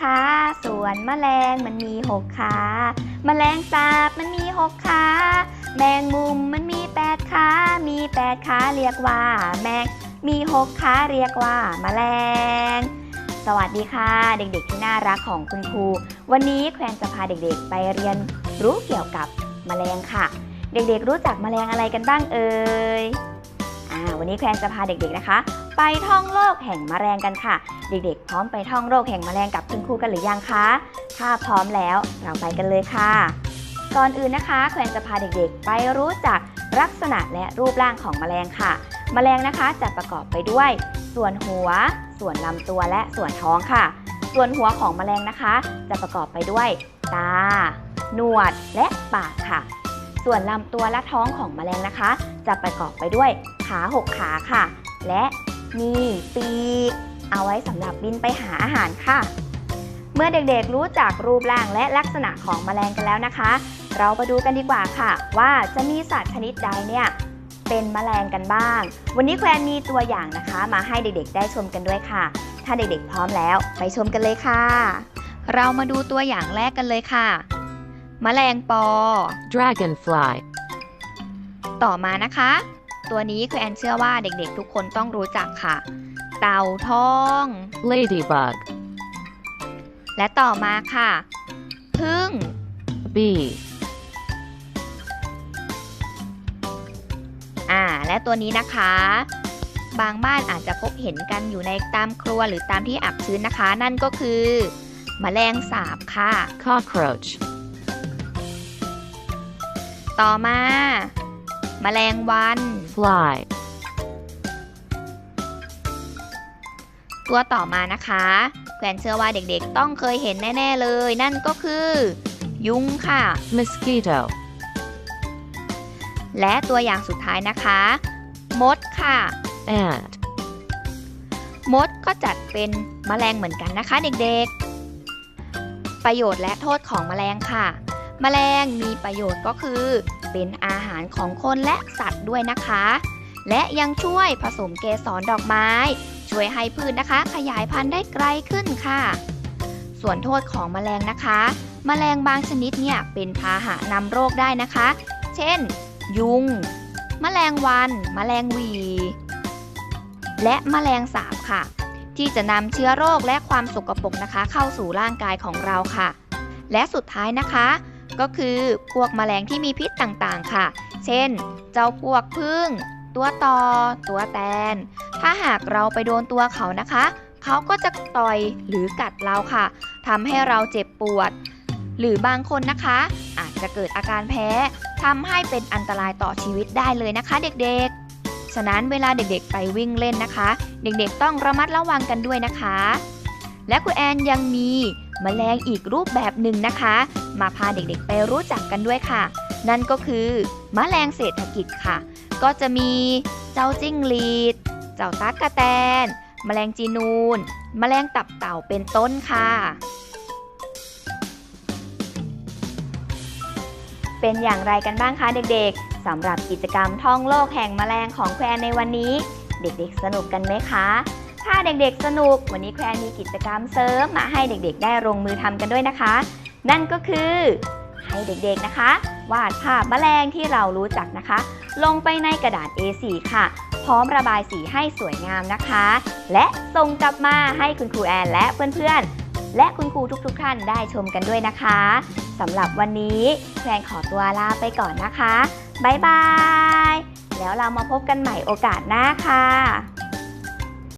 ขาส่วนแมลงมันมีหกขา แมลงสาบมันมีหกขา แมงมุมมันมีแปดขา มีแปดขาเรียกว่า แมง มีหกขาเรียกว่า แมลง สวัสดีค่ะ เด็กๆที่น่ารักของคุณครู วันนี้แควนจะพาเด็กๆ ไปเรียนรู้เกี่ยวกับแมลงค่ะ เด็กๆรู้จักแมลงอะไรกันบ้างเอ่ยอวันนี้แควนจะพาเด็กๆนะคะ ไปท่องโลกแห่งแมลงกันค่ะ เด็กๆ พร้อมไปท่องโลกแห่งแมลงกับคุณครูกันหรือยังคะ ถ้าพร้อมแล้วเราไปกันเลยค่ะ ก่อนอื่นนะคะ แควนจะพาเด็กๆ ไปรู้จักลักษณะและรูปร่างของแมลงค่ะแมลงนะคะจะประกอบไปด้วย ส่วนหัว ส่วนลำตัวและส่วนท้องค่ะ ส่วนหัวของแมลงนะคะ จะประกอบไปด้วย ตา หนวดและปากค่ะ ส่วนลำตัวและท้องของแมลงนะคะ จะประกอบไปด้วยขาหกขาค่ะ และ มีปีกเอาไว้สำหรับบินไปหาอาหารค่ะ เมื่อเด็กๆรู้จักรูปร่างและลักษณะของแมลงกันแล้วนะคะ เราไปดูกันดีกว่าค่ะ ว่าจะมีสัตว์ชนิดใดเนี่ยเป็นแมลงกันบ้าง วันนี้แควนมีตัวอย่างนะคะ มาให้เด็กๆ ได้ชมกันด้วยค่ะ ถ้าเด็กๆ พร้อมแล้วไปชมกันเลยค่ะ เรามาดูตัวอย่างแรกกันเลยค่ะ แมลงปอ Dragonfly. ต่อมานะคะ ตัวนี้คือแอนเชื่อว่าเด็กๆทุกคนต้องรู้จักค่ะ เต่าทอง Ladybug. และต่อมาค่ะ พึ่ง Bee. อ่า และตัวนี้นะคะ บางบ้านอาจจะพบเห็นกันอยู่ในตามครัวหรือตามที่อับชื้นนะคะ นั่นก็คือแมลงสาบค่ะ Cockroach. ต่อมา แมลงวัน Fly. ตัวต่อมานะคะแควนเชื่อว่าเด็กๆ ต้องเคยเห็นแน่ ๆ เลย นั่นก็คือ ยุงค่ะ Mosquito. และตัวอย่างสุดท้ายนะคะ มดค่ะ Ant. มดก็จัดเป็นแมลงเหมือนกันนะคะเด็กๆ ประโยชน์และโทษของแมลงค่ะแมลงมีประโยชน์ก็คือ เป็นอาหารของคนและสัตว์ด้วยนะคะ และยังช่วยผสมเกสรดอกไม้ ช่วยให้พืชนะคะ ขยายพันธุ์ได้ไกลขึ้นค่ะ ส่วนโทษของแมลงนะคะแมลงบางชนิดเนี่ยเป็นพาหะนำโรคได้นะคะ เช่น ยุงแมลงวันแมลงวี และแมลงสาบค่ะ ที่จะนำเชื้อโรคและความสกปรกนะคะ เข้าสู่ร่างกายของเราค่ะ และสุดท้ายนะคะ ก็คือพวกแมลงที่มีพิษต่างๆค่ะ เช่น เจ้าพวกพึ่ง ตัวตอ ตัวแตน ถ้าหากเราไปโดนตัวเขานะคะ เขาก็จะต่อยหรือกัดเราค่ะทำให้เราเจ็บปวด หรือบางคนนะคะ อาจจะเกิดอาการแพ้ทำให้เป็นอันตรายต่อชีวิตได้เลยนะคะเด็กๆ ฉะนั้นเวลาเด็กๆ ไปวิ่งเล่นนะคะ เด็กๆ ต้องระมัดระวังกันด้วยนะคะ และคุณแอนยังมี แมลงอีกรูปแบบหนึ่งนะคะ มาพาเด็กๆไปรู้จักกันด้วยค่ะ นั่นก็คือแมลงเศรษฐกิจค่ะ ก็จะมีเจ้าจิ้งหรีด เจ้าตั๊กแตนแมลงจีนูนแมลงตับเต่าเป็นต้นค่ะ เป็นอย่างไรกันบ้างคะเด็กๆสำหรับกิจกรรมท่องโลกแห่งแมลงของแควร์ในวันนี้ เด็กๆสนุกกันไหมคะ ถ้าเด็กๆสนุก วันนี้แควร์มีกิจกรรมเสริมมาให้เด็กๆ ได้ลงมือทำกันด้วยนะคะ นั่นก็คือให้เด็กๆนะคะ วาดภาพแมลงที่เรารู้จักนะคะ ลงไปในกระดาษ A4 ค่ะ พร้อมระบายสีให้สวยงามนะคะ และส่งกลับมาให้คุณครูแอนและเพื่อนๆ และคุณครูทุกๆท่านได้ชมกันด้วยนะคะสำหรับวันนี้แพนขอตัวลาไปก่อนนะคะบ๊ายบาย แล้วเรามาพบกันใหม่โอกาสหน้าค่ะ